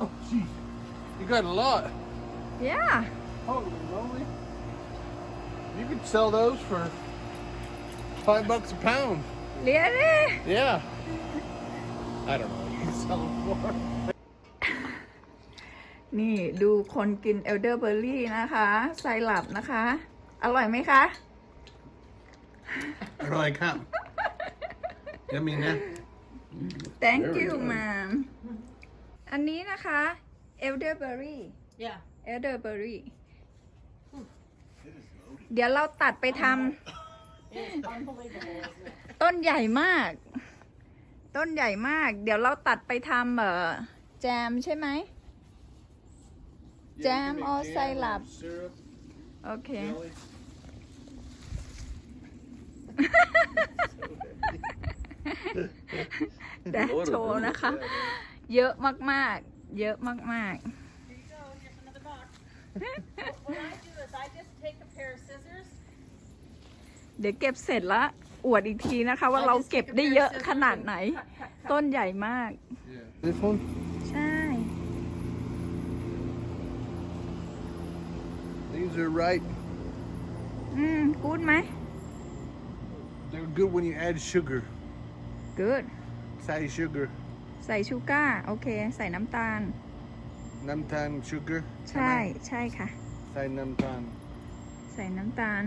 Oh, jeez. You got a lot. yeah Holy moly. You could sell those for five bucks a pound. really Yeah. I don't know what you can sell them for. นี่ดูคนกินเอลเดอร์เบอร์รี่นะคะไซรัปนะคะ อร่อยไหมคะ I like that. Yummy, man. thank Very you good. ma'am อันนี้นะคะ elderberry Yeah. elderberry เดี๋ยวเราตัดไปท It's unbelievable, isn't it? ำต้นใหญ่มาก ต้นใหญ่มาก เดี๋ยวเราตัดไปทำเอ่อแจมใช่ไหม Jam or syrup? Syrup, โอเค jelly. แต่โชว์นะคะ เยอะมากๆ เยอะมาก Here you go. Here's another box. what I do is I just take a pair of scissors. ๆ เดี๋ยวเก็บเสร็จแล้วอวดอีกทีนะคะ ว่าเราเก็บได้เยอะขนาดไหน Cut, cut, cut. ต้นใหญ่มาก Yeah. This one? ใช่ These are right. อืมกูดไหม They're good when you add sugar. good Say sugar. ใส่ชูก้าโอเค ใส่น้ำตาล Namtan sugar. ใช่ใช่ค่ะ Say namtan. ใส่น้ำตาล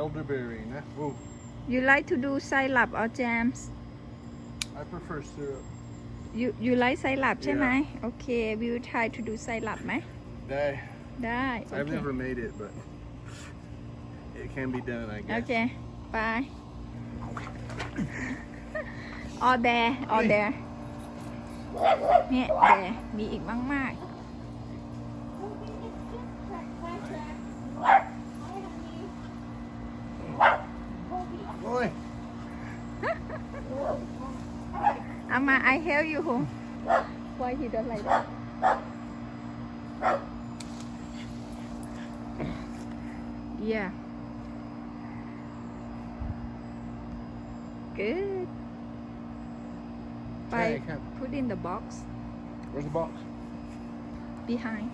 Elderberry, nah? Whoa. you like to do syrup or jams I prefer syrup. you you like syrup ใช่ไหมโอเค we will try to do syrup ไหม They, ได้โอ I've เค never made it, but it can be done, I โอ guess. เคไป all there all there เนี่ย there มีอีกมากมาก Oi. ๆเอามา I help you why he don't like that yeah good ไป Hey, come. put in the box Where's the box? behind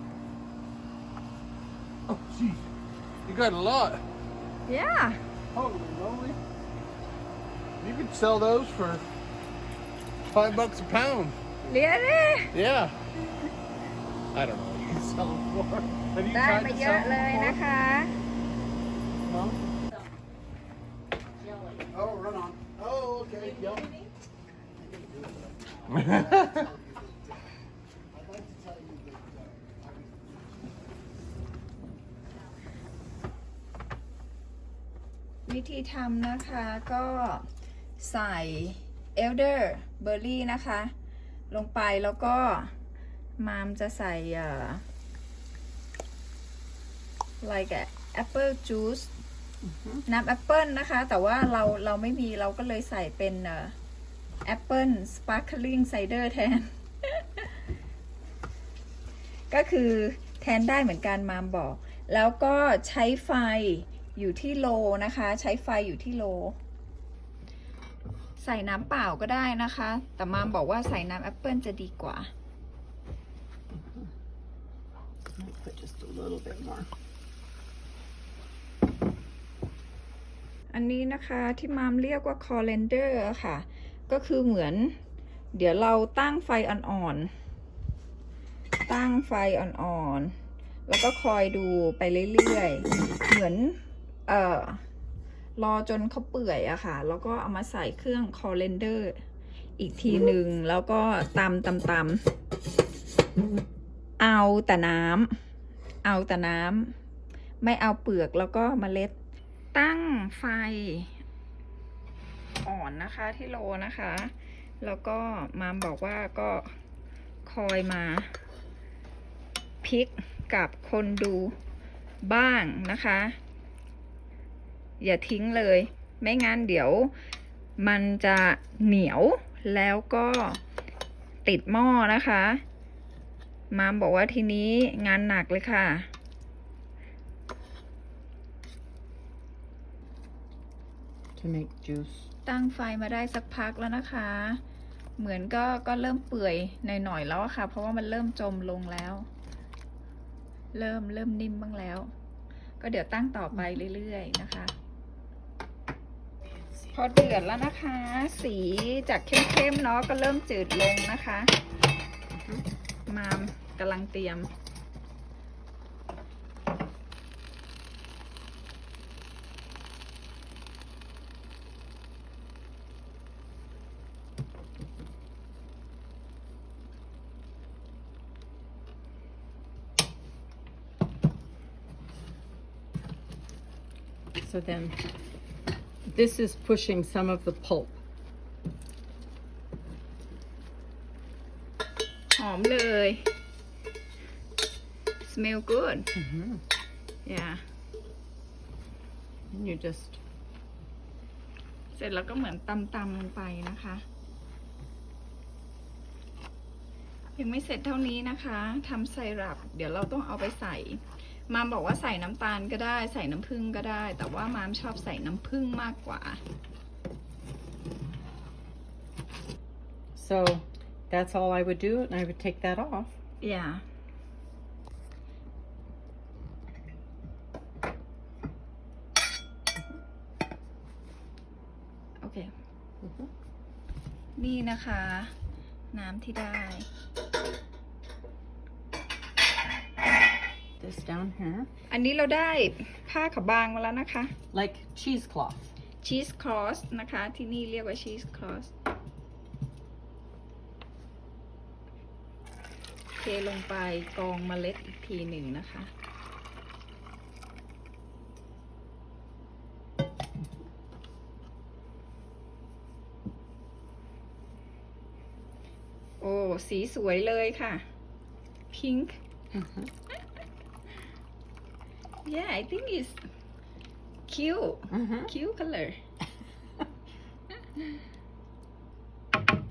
Oh, jeez. You got a lot. yeah Holy moly. You could sell those for five bucks a pound. really Yeah. I don't know what you can sell them for. Have you ได้ tried มา to เย sell อะเลย them นะคะ No? วิธีทำนะคะก็ใส่ elder berry นะคะ ลงไปแล้วก็มามจะใส่เอ่อ like a apple juice น้ำแอปเปิลนะคะ แต่ว่าเราเราไม่มีเราก็เลยใส่เป็นเอ่อ apple sparkling cider แทน ก็คือแทนได้เหมือนกันมามบอก แล้วก็ใช้ไฟอยู่ที่โลนะคะ ใช้ไฟอยู่ที่โล ใส่น้ำเปล่าก็ได้นะคะ แต่มามบอกว่าใส่น้ำแอปเปิลจะดีกว่า Put just a little bit more. อันนี้นะคะที่มามเรียกว่า colander อะค่ะ ก็คือเหมือน เดี๋ยวเราตั้งไฟอ่อนๆ ตั้งไฟอ่อนๆ แล้วก็คอยดูไปเรื่อยๆ เหมือน เอ่อ รอจนเขาเปื่อยอะค่ะ แล้วก็เอามาใส่เครื่อง colander อีกทีหนึ่งแล้วก็ตำตำตำเอาแต่น้ำเอาแต่น้ำไม่เอาเปลือกแล้วก็เมล็ด ตั้งไฟ อ่อนนะคะที่โลนะคะ แล้วก็มามบอกว่าก็คอยมาพลิกกับคนดูบ้างนะคะ อย่าทิ้งเลย ไม่งั้นเดี๋ยวมันจะเหนียวแล้วก็ติดหม้อนะคะ มามบอกว่าทีนี้งานหนักเลยค่ะ To make juice. ตั้งไฟมาได้สักพักแล้วนะคะ เหมือนก็ก็เริ่มเปื่อยหน่อยๆแล้วอะค่ะ เพราะว่ามันเริ่มจมลงแล้ว เริ่มเริ่มนิ่มบ้างแล้ว ก็เดี๋ยวตั้งต่อไปเรื่อยๆนะคะ พอเดือดแล้วนะคะ สีจากเข้มๆเนาะก็เริ่มจืดลงนะคะ มามกำลังเตรียม So then, this is pushing some of the pulp. หอมเลย smell good Mm-hmm. yeah And you just เสร็จแล้วก็เหมือนตำตำลงไปนะคะ ยังไม่เสร็จเท่านี้นะคะทำไซรัป เดี๋ยวเราต้องเอาไปใส่ มามบอกว่าใส่น้ำตาลก็ได้ ใส่น้ำผึ้งก็ได้ แต่ว่ามามชอบใส่น้ำผึ้งมากกว่า so that's all I would do, and I would take that off. yeah โอเค Mhm. นี่นะคะ น้ำที่ได้ This down here, อันนี้เราได้ผ้าขาวบางมาแล้วนะคะ like cheesecloth. ชีสครอสนะคะ ที่นี่เรียกว่าชีสครอสเทลงไปกองเมล็ดอีกทีหนึ่งนะคะ โอ้ สีสวยเลยค่ะพิงค์ Mhm. Yeah I think it's cute Mhm. cute color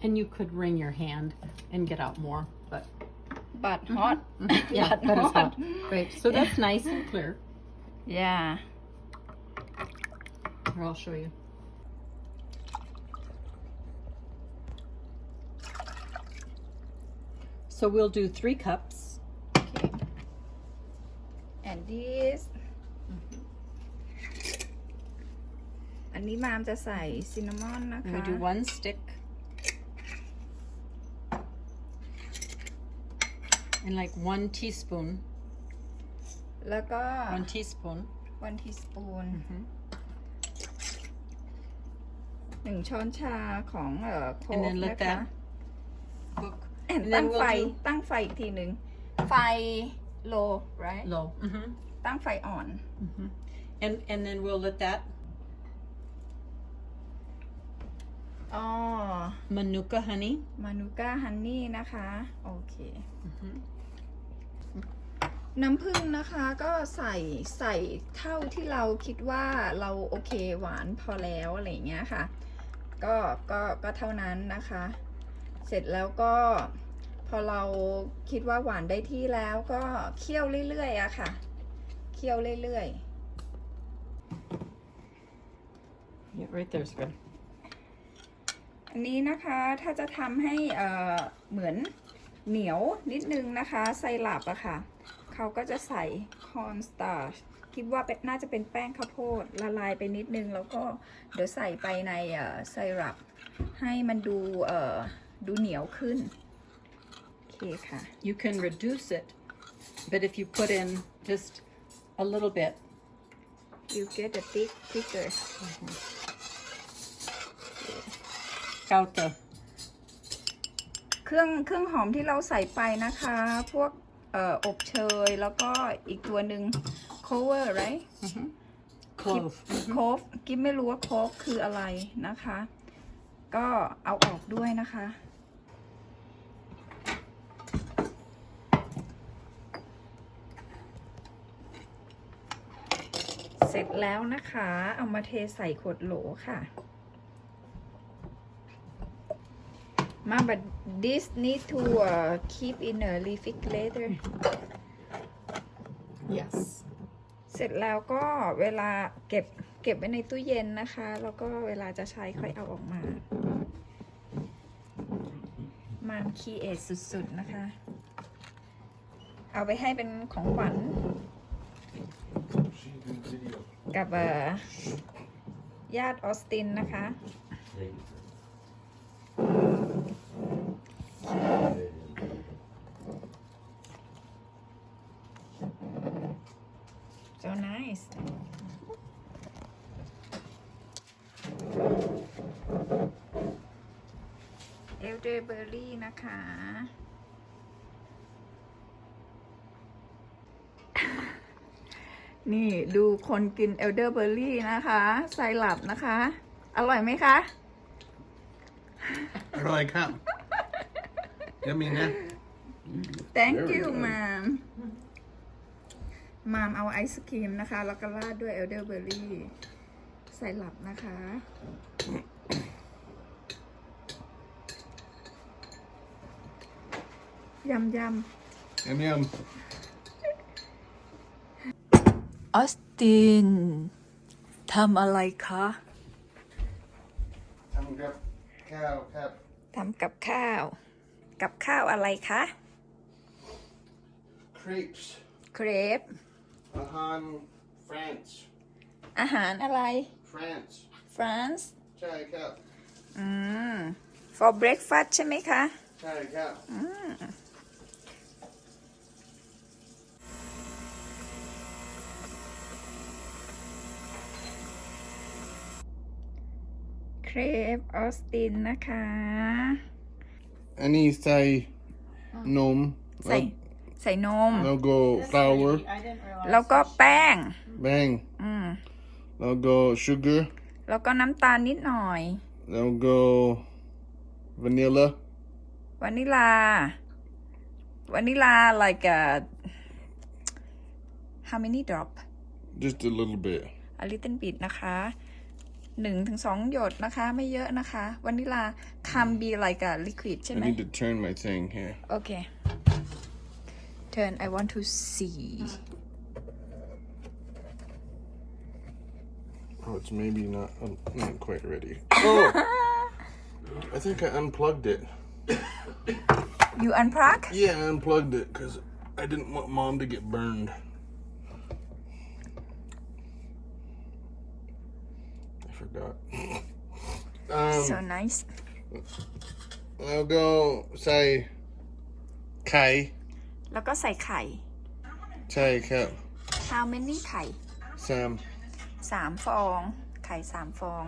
And you could wring your hand and get out more, but but hot Mhm. yeah, But but it's hot. hot. Great. So that's nice and clear. yeah Here, I'll show you. So we'll do three cups. Okay and this อันนี้มามจะใส่ซินนามอนนะ And คะ we do one stick. And like one teaspoon. แล้วก็ One teaspoon. one teaspoon Mhm. หนึ่งช้อนชาของเอ่อโค And ก then let นะคะ that cook แอน and ตั้ then ง we'll ไฟ do ตั้งไฟอีกทีหนึ่งไฟ low right low. Mhm. ตั้งไฟอ่อน Mhm. And and then we'll let that อ๋อ manuka honey. มานูก้าฮันนี่นะคะ โอเค Mhm. น้ำผึ้งนะคะก็ใส่ใส่เท่าที่เราคิดว่าเราโอเคหวานพอแล้วอะไรอย่างเงี้ยค่ะ ก็ก็ก็เท่านั้นนะคะ เสร็จแล้วก็ พอเราคิดว่าหวานได้ที่แล้วก็เคี่ยวเรื่อยๆอะค่ะ เคี่ยวเรื่อย Yeah, right there's good. ๆอันนี้นะคะถ้าจะทำให้เอ่อเหมือนเหนียวนิดนึงนะคะไซรัปอะค่ะ เขาก็จะใส่คอนสตาร์ชคิดว่าเป็นน่าจะเป็นแป้งข้าวโพดละลายไปนิดนึง แล้วก็เดี๋ยวใส่ไปในเอ่อไซรัปให้มันดูเอ่อดูเหนียวขึ้น โอเคค่ะ You can reduce it, but if you put in just a little bit, you get a thick thicker out the เครื่องเครื่องหอมที่เราใส่ไปนะคะ พวกเอ่ออบเชยแล้วก็อีกตัวหนึ่ง cover right mhm, clove. โคฟกิฟไม่รู้ว่าโคฟคืออะไรนะคะ ก็เอาออกด้วยนะคะ เสร็ จแล้วนะคะ เอามาเทใส่ขวดโหลค่ะ มา but this need to uh, keep in a refrigerator Yes. เสร็จแล้วก็เวลาเก็บเก็บไว้ในตู้เย็นนะคะ แล้วก็เวลาจะใช้ค่อยเอาออกมา มามคีเอทสุดๆนะคะ เอาไปให้เป็นของขวัญ She's doing video. กับญาติออสตินนะคะ so nice เอลเดเบอร์รี่นะคะ นี่ดูคนกินเอลเดอร์เบอร์รี่นะคะไซรัปนะคะ อร่อยไหมคะ Right, come. Yummy, huh? thank Very you good. มามมามเอาไอศครีมนะคะ แล้วก็ราดด้วยเอลเดอร์เบอร์รี่ไซรัปนะคะ ยำยำ Yum, yum. ออสตินทำอะไรคะ Come grab cow, cap. ทำกับข้าว กับข้าวอะไรคะ Crepes. เครป Ahan, France. อาหารอะไร France. France Chai cap. อืม for breakfast ใช่ไหมคะ Chai cap. เคร ปออสตินนะคะ Any say nom. ใส่ใส่นม No go flour. I didn't realize. แล้วก็แป้ง Bang. อืม No go sugar. แล้วก็น้ำตาลนิดหน่อย No go vanilla. วานิลาวานิลา like a how many drop Just a little bit. a little bit นะคะ หนึ่งถึงสองหยดนะคะ ไม่เยอะนะคะวานิลา can be like a liquid ใช่ I ไหม need to turn my thing here. โอเค turn I want to see Oh, it's maybe not um, not quite ready. Oh, I think I unplugged it. you unplug Yeah, I unplugged it because I didn't want mom to get burned. forgot. um, so nice I'll go say Kai. แล้วก็ใส่ไข่ Say Cap. how many ไข่ Sam. สามฟอง ไข่สามฟอง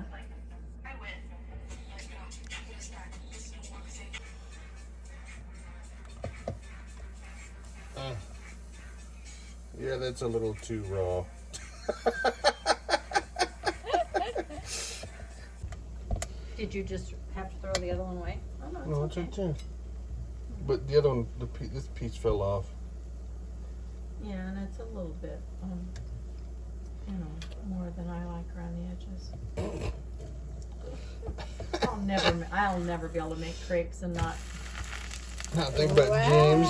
Uh, yeah, that's a little too raw. Did you just have to throw the other one away? Oh, no, it's No, it's okay. okay. But the other one, the pe- this piece fell off. Yeah, and it's a little bit, um, you know, more than I like around the edges. I'll never, ma- I'll never be able to make crepes and not. Now think about James.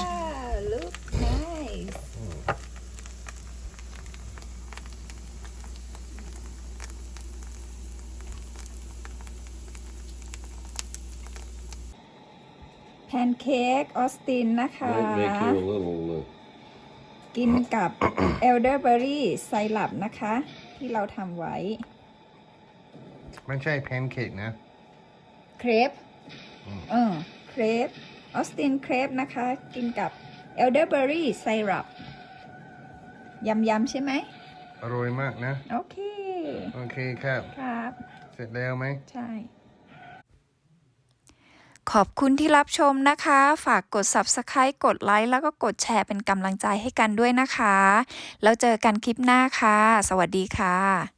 นเค้กออสตินนะคะ Might make you a little. Uh, กินกับเอลเดอร์เบอรี่ไซรัปนะคะ ที่เราทำไว้ไม่ใช่ pancake นะ เครปเออเครปออสตินเครปนะคะ กินกับเอลเดอร์เบอรี่ไซรัปยำยำๆใช่ไหม อร่อยมากนะ โอเค โอเคครับ ครับ เสร็จแล้วไหม ใช่ ขอบคุณที่รับชมนะคะ ฝากกด Subscribe กดไลค์แล้วก็กดแชร์เป็นกำลังใจให้กันด้วยนะคะ แล้วเจอกันคลิปหน้าค่ะ สวัสดีค่ะ